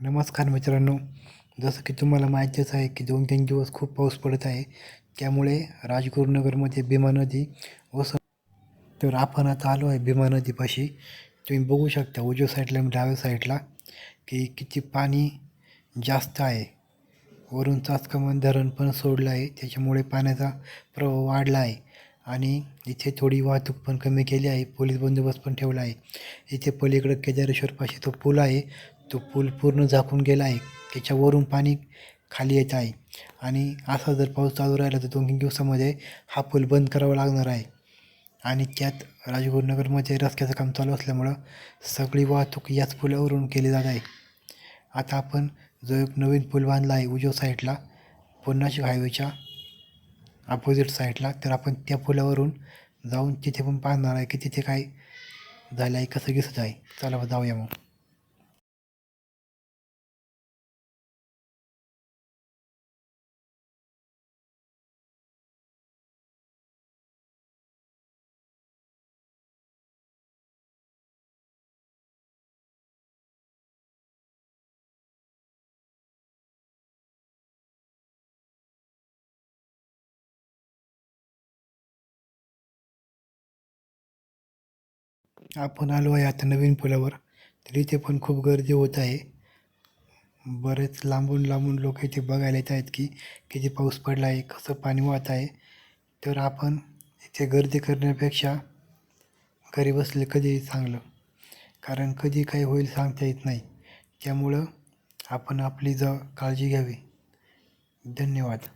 नमस्कार मित्रांनो. जसं की तुम्हाला माहितीच आहे की दोन तीन दिवस खूप पाऊस पडत आहे. त्यामुळे राजगुरुनगरमध्ये भीमा नदी वसं तर आपण आता आलो आहे भीमा नदीपाशी. तुम्ही बघू शकता उजव्या साईडला आणि डाव्या साईडला की किती पाणी जास्त आहे. वरून चाचकमान धरण पण सोडलं आहे. त्याच्यामुळे पाण्याचा प्रवाह वाढला आहे. आणि इथे थोडी वाहतूक पण कमी केली आहे. पोलीस बंदोबस्त पण ठेवला आहे. इथे पलीकडं केदारेश्वरपाशी तो पूल आहे. तो पूल पूर्ण झाकून गेला आहे. त्याच्यावरून पाणी खाली येत आहे. आणि असा जर पाऊस चालू राहिला तर दोन तीन दिवसामध्ये हा पूल बंद करावा लागणार आहे. आणि त्यात राजगुरुनगरमध्ये रस्त्याचं काम चालू असल्यामुळं सगळी वाहतूक याच पुलावरून केली जात आहे. आता आपण जो एक नवीन पूल बांधला आहे उजव साईडला पुन्नाशिक हायवेच्या अपोजिट साईडला तर आपण त्या पुलावरून जाऊन तिथे पण पाहणार आहे की तिथे काय झालं आहे कसं दिसत आहे. चला मग जाऊया मग. आपण आलो आहे आता नवीन पुलावर तर इथे पण खूप गर्दी होत आहे. बरेच लांबून लांबून लोक इथे बघायला येत आहेत की किती पाऊस पडला आहे कसं पाणी वाहत आहे. तर आपण इथे गर्दी करण्यापेक्षा घरी बसले कधीही चांगलं कारण कधी काही होईल सांगता येत नाही. त्यामुळं आपण आपली ज काळजी घ्यावी. धन्यवाद.